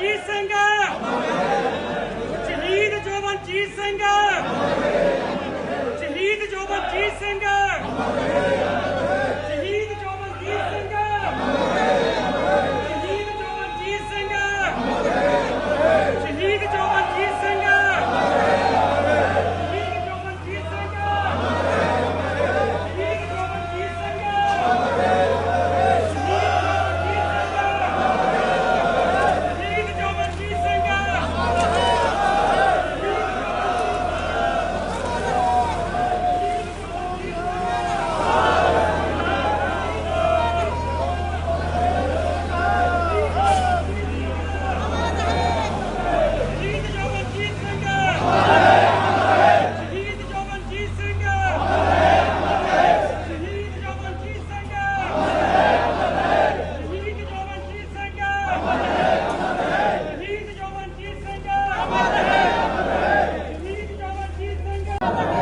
ਜੀਤ ਸਿੰਘ। ਸ਼ਹੀਦ ਜੋਬਨ ਜੀਤ ਸਿੰਘ। ਸ਼ਹੀਦ ਜੋਬਨ ਜੀਤ Singh. Thank you.